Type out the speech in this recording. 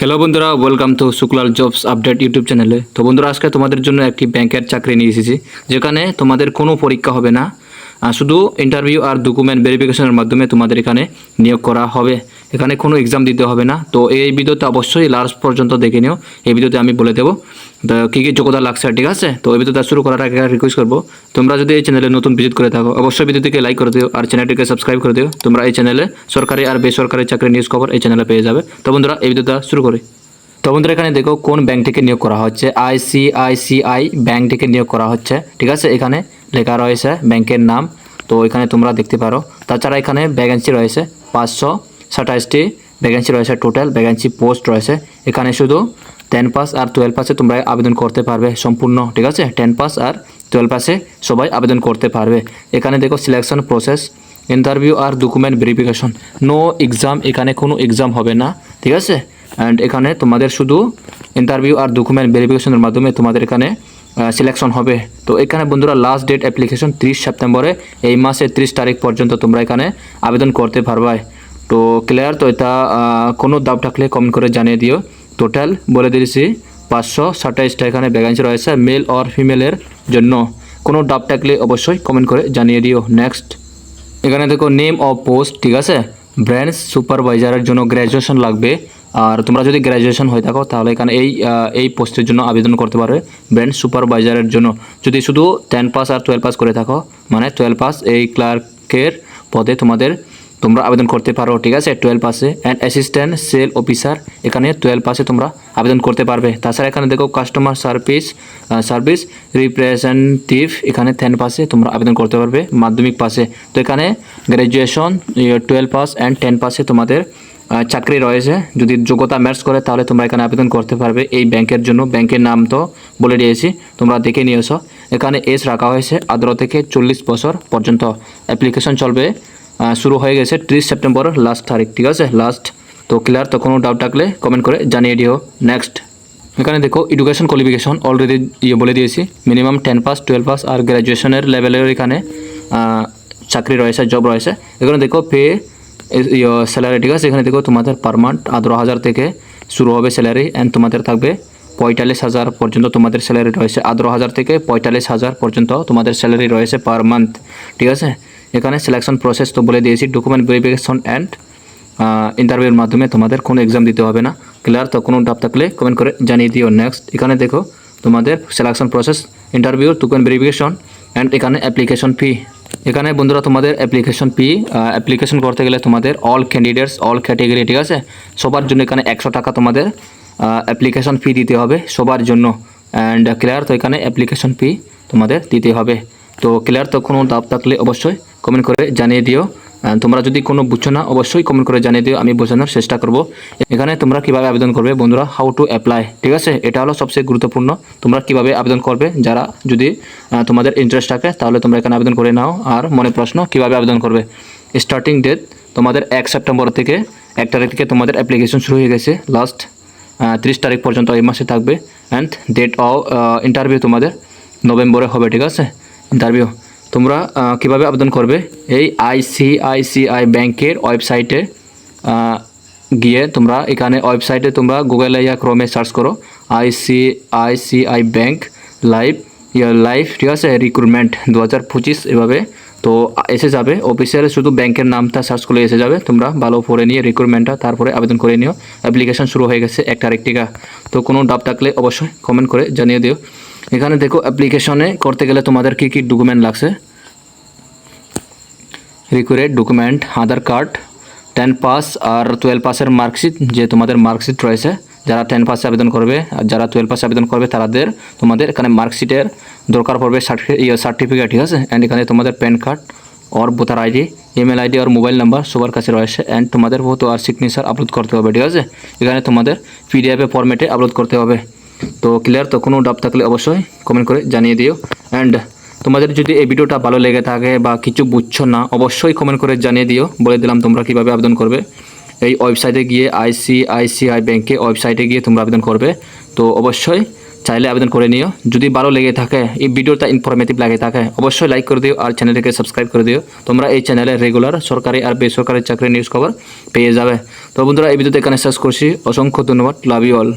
Hello বন্ধুরা welcome to Shuklal jobs update YouTube চ্যানেলে তো বন্ধুরা, আজকে তোমাদের জন্য একটি ব্যাংকের চাকরি নিয়ে এসেছি, যেখানে তোমাদের কোনো পরীক্ষা হবে না। শুধু ইন্টারভিউ আর ডকুমেন্ট ভেরিফিকেশনের মাধ্যমে তোমাদের এখানে নিয়োগ করা হবে। এখানে কোনো এক্সাম দিতে হবে না। তো এই ভিডিওতে অবশ্যই লাস্ট পর্যন্ত দেখে নিও। এই ভিডিওতে আমি বলে দেবো কী কী যোগ্যতা লাগছে? ঠিক আছে? তো এই ভিডিওটা শুরু করার আগে রিকোয়েস্ট করব, তোমরা যদি এই চ্যানেলে নতুন ভিজিট করে থাকো, অবশ্যই ভিডিওটিকে লাইক করে দিও আর চ্যানেলটিকে সাবস্ক্রাইব করে দিও। তোমরা এই চ্যানেলে সরকারি আর বেসরকারি চাকরি নিউজ খবর এই চ্যানেলে পেয়ে যাবে। তো বন্ধুরা, এই ভিডিওটা শুরু করি। তো বন্ধুরা, এখানে দেখো কোন ব্যাংক থেকে নিয়োগ করা হচ্ছে। আইসিআইসিআই ব্যাংক থেকে নিয়োগ করা হচ্ছে। ঠিক আছে? এখানে লেখা রয়েছে ব্যাংকের নাম। তো এখানে তোমরা দেখতে পারো। তাছাড়া এখানে ভ্যাকেন্সি রয়েছে পাঁচশো সাতাশটি ভ্যাকেন্সি রয়েছে টোটাল ভ্যাকেন্সি পোস্ট রয়েছে। এখানে শুধু টেন পাস আর টুয়েলভ পাসে তোমরা আবেদন করতে পারবে সম্পূর্ণ, ঠিক আছে? টেন পাস আর টুয়েলভ পাসে সবাই আবেদন করতে পারবে। এখানে দেখো সিলেকশন প্রসেস ইন্টারভিউ আর ডকুমেন্ট ভেরিফিকেশন নো এক্সাম এখানে কোনো এক্সাম হবে না, ঠিক আছে? অ্যান্ড এখানে তোমাদের শুধু ইন্টারভিউ আর ডকুমেন্ট ভেরিফিকেশনের মাধ্যমে তোমাদের এখানে সিলেকশন হবে। তো এখানে বন্ধুরা লাস্ট ডেট অ্যাপ্লিকেশন ত্রিশ সেপ্টেম্বরে, এই মাসের ত্রিশ তারিখ পর্যন্ত তোমরা এখানে আবেদন করতে পারবে তো ক্লিয়ার তো এটা কোনো দাব থাকলে কমেন্ট করে জানিয়ে দিও। টোটাল বলে দিয়েছি, পাঁচশো সাতাইশটা এখানে ভ্যাকেন্সি রয়েছে মেল অর ফিমেলের জন্য। কোনো ডাব থাকলে অবশ্যই কমেন্ট করে জানিয়ে দিও। নেক্সট এখানে দেখো নেম অফ পোস্ট ঠিক আছে? ব্রাঞ্চ সুপারভাইজারের জন্য গ্র্যাজুয়েশন লাগবে। আর তোমরা যদি গ্র্যাজুয়েশন হয়ে থাকো, তাহলে এখানে এই এই পোস্টের জন্য আবেদন করতে পারবে ব্রাঞ্চ সুপারভাইজারের জন্য। যদি শুধু টেন পাস আর টুয়েলভ পাস করে থাকো মানে টুয়েলভ পাস এই ক্লার্কের পদে তোমাদের তোমরা আবেদন করতে পারো, ঠিক আছে? টুয়েলভ পাসে অ্যান্ড অ্যাসিস্ট্যান্ট সেল অফিসার এখানে টুয়েলভ পাসে তোমরা আবেদন করতে পারবে। তাছাড়া এখানে দেখো কাস্টমার সার্ভিস সার্ভিস রিপ্রেজেন্টেটিভ এখানে টেন পাসে তোমরা আবেদন করতে পারবে, মাধ্যমিক পাসে তো এখানে graduation twelve pass and ten পাসে তোমাদের চাকরি রয়েছে। যদি যোগ্যতা ম্যাচ করে, তাহলে তোমরা এখানে আবেদন করতে পারবে। এই ব্যাংকের জন্য, ব্যাংকের নাম তো বলে দিয়েছি, তোমরা দেখে নিয়েছো। এখানে এস রাখা হয়েছে, আঠারো থেকে চল্লিশ বছর পর্যন্ত। অ্যাপ্লিকেশন চলবে শুরু হয়ে গেছে ত্রিশ সেপ্টেম্বর লাস্ট তারিখ, ঠিক আছে? লাস্ট তো ক্লিয়ার তো কোনো ডাউট থাকলে কমেন্ট করে জানিয়ে দিও। নেক্সট এখানে দেখো এডুকেশন কোয়ালিফিকেশন অলরেডি ইয়ে বলে দিয়েছি। Minimum ten pass twelve pass আর গ্র্যাজুয়েশনের লেভেলের এখানে চাকরি রয়েছে জব রয়েছে। এখানে দেখো পে স্যালারি ঠিক আছে? এখানে দেখো তোমাদের পার মান্থ আঠারো হাজার থেকে শুরু হবে স্যালারি অ্যান্ড তোমাদের থাকবে পঁয়তাল্লিশ হাজার পর্যন্ত তোমাদের স্যালারি রয়েছে। আঠারো হাজার থেকে পঁয়তাল্লিশ হাজার পর্যন্ত তোমাদের স্যালারি রয়েছে পার মান্থ ঠিক আছে? এখানে সিলেকশন প্রসেস তো বলে দিয়েছি ডকুমেন্ট ভেরিফিকেশন অ্যান্ড ইন্টারভিউর মাধ্যমে তোমাদের কোনো এক্সাম দিতে হবে না। ক্লিয়ার তো কোনো ডাব থাকলে কমেন্ট করে জানিয়ে দিও। নেক্সট এখানে দেখো তোমাদের selection process interview document verification and এখানে অ্যাপ্লিকেশন ফি এখানে বন্ধুরা তোমাদের অ্যাপ্লিকেশন ফি অ্যাপ্লিকেশন করতে গেলে তোমাদের অল ক্যান্ডিডেটস অল ক্যাটেগরি ঠিক আছে? সবার জন্য এখানে একশো টাকা তোমাদের অ্যাপ্লিকেশন ফি দিতে হবে সবার জন্য। অ্যান্ড ক্লিয়ার তো এখানে অ্যাপ্লিকেশন ফি তোমাদের দিতে হবে। তো ক্লিয়ার তো কোনো দাব থাকলে অবশ্যই কমেন্ট করে জানিয়ে দিও। তোমরা যদি কোনো বুঝছ না, অবশ্যই কমেন্ট করে জানিয়ে দিও, আমি বোঝানোর চেষ্টা করব। এখানে তোমরা কীভাবে আবেদন করবে? বন্ধুরা হাউ টু অ্যাপ্লাই ঠিক আছে? এটা হলো সবচেয়ে গুরুত্বপূর্ণ। তোমরা কীভাবে আবেদন করবে? যারা যদি তোমাদের ইন্টারেস্ট থাকে, তাহলে তোমরা এখানে আবেদন করে নাও। আর মনে প্রশ্ন, কীভাবে আবেদন করবে? স্টার্টিং ডেট তোমাদের এক সেপ্টেম্বর থেকে এক তারিখ থেকে তোমাদের অ্যাপ্লিকেশন শুরু হয়ে গেছে। লাস্ট তিরিশ তারিখ পর্যন্ত এই মাসে থাকবে। অ্যান্ড ডেট অফ ইন্টারভিউ তোমাদের নভেম্বরে হবে, ঠিক আছে? ইন্টারভিউ তোমরা কীভাবে আবেদন করবে? এই আইসিআইসিআই ব্যাংকের ওয়েবসাইটে গিয়ে তোমরা এখানে ওয়েবসাইটে তোমরা গুগলে ইয়া ক্রোমে সার্চ করো ICICI bank live year live ঠিক আছে? রিক্রুটমেন্ট দু হাজার পঁচিশ এভাবে। তো এসে যাবে, অফিসিয়াল শুধু ব্যাংকের নামটা সার্চ করলে এসে যাবে। তোমরা ভালো পড়ে নিয়ে রিক্রুটমেন্টটা তারপরে আবেদন করে নিও। অ্যাপ্লিকেশন শুরু হয়ে গেছে এক তারিখ টিকা তো কোনো ডাব থাকলে অবশ্যই কমেন্ট করে জানিয়ে দিও। এখানে দেখো, অ্যাপ্লিকেশনে করতে গেলে তোমাদের কী কী ডকুমেন্ট লাগছে? Required document Aadhaar card ten pass আর টুয়েলভ পাসের মার্কশিট যে তোমাদের মার্কশিট রয়েছে, যারা টেন পাসে আবেদন করবে আর যারা টুয়েলভ পাসে আবেদন করবে তাদের তোমাদের এখানে মার্কশিটের দরকার পড়বে সার্টিফিকেট ঠিক আছে? অ্যান্ড এখানে তোমাদের প্যান কার্ড और ভোটার আইডি ইমেল আইডি আর মোবাইল নাম্বার সবার কাছে রয়েছে। অ্যান্ড তোমাদের ফটো আর সিগনেচার আপলোড করতে হবে, ঠিক আছে? এখানে তোমাদের পিডিএফে ফরম্যাটে আপলোড করতে হবে। তো ক্লিয়ার তো কোনো ডাব থাকলে অবশ্যই কমেন্ট করে জানিয়ে দিও। অ্যান্ড তোমাদের যদি এই ভিডিওটা ভালো লেগে থাকে বা কিছু বুঝছ না, অবশ্যই কমেন্ট করে জানিয়ে দিও। বলে দিলাম তোমরা কীভাবে আবেদন করবে। এই ওয়েবসাইটে গিয়ে আইসিআইসিআই ব্যাংকে ওয়েবসাইটে গিয়ে তোমরা আবেদন করবে। তো অবশ্যই চাইলে আবেদন করে নিও। যদি ভালো লেগে থাকে, এই ভিডিওটা ইনফরমেটিভ লাগে থাকে, অবশ্যই লাইক করে দিও আর চ্যানেলটিকে সাবস্ক্রাইব করে দিও। তোমরা এই চ্যানেলে রেগুলার সরকারি আর বেসরকারি চাকরি নিউজ খবর পেয়ে যাবে। তো বন্ধুরা, এই ভিডিওতে এখানে শেষ করছি। অসংখ্য ধন্যবাদ। Love you all